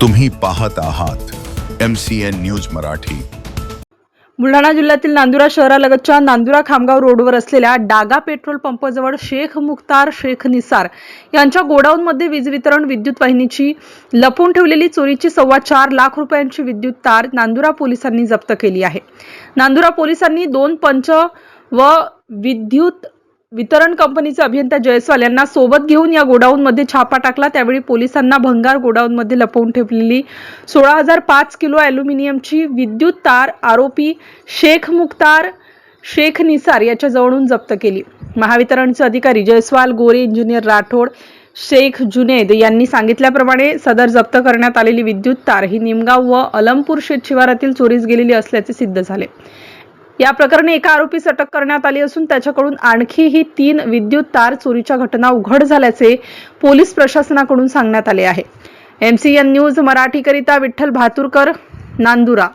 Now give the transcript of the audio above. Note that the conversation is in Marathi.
तुम्ही पाहत आहात M C N news Marathi. Buldhana जिल्ह्यातील नांदुरा शहरालगतच्या नांदुरा खामगाव रोडवर असलेल्या डागा पेट्रोल पंपाजवळ शेख मुख्तार शेख निसार यांच्या गोडाऊनमध्ये वीज वितरण विद्युत वाहिनीची लपवून ठेवलेली चोरीची सव्वा चार लाख रुपयांची विद्युत तार नांदुरा पोलिसांनी जप्त केली आहे. नांदुरा पोलिसांनी दोन पंच व विद्युत वितरण कंपनीचे अभियंता जयस्वाल यांना सोबत घेऊन या गोडाऊनमध्ये छापा टाकला. त्यावेळी पोलिसांना भंगार गोडाऊनमध्ये लपवून ठेवलेली सोळा हजार पाच किलो अॅल्युमिनियमची विद्युत तार आरोपी शेख मुख्तार शेख निसार याच्या जवळून जप्त केली. महावितरणचे अधिकारी जयस्वाल गोरे इंजिनियर राठोड शेख जुनेद यांनी सांगितल्याप्रमाणे सदर जप्त करण्यात आलेली विद्युत तार ही निमगाव व अलमपूर शेत शिवारातील चोरीस गेलेली असल्याचे सिद्ध झाले. या प्रकरणी एका आरोपीस अटक करण्यात आली असून त्याच्याकडून आणखीही तीन विद्युत तार चोरीच्या घटना उघड झाल्याचे पोलीस प्रशासनाकडून सांगण्यात आले आहे. एमसीएन न्यूज मराठीकरिता विठ्ठल भातुरकर नांदुरा.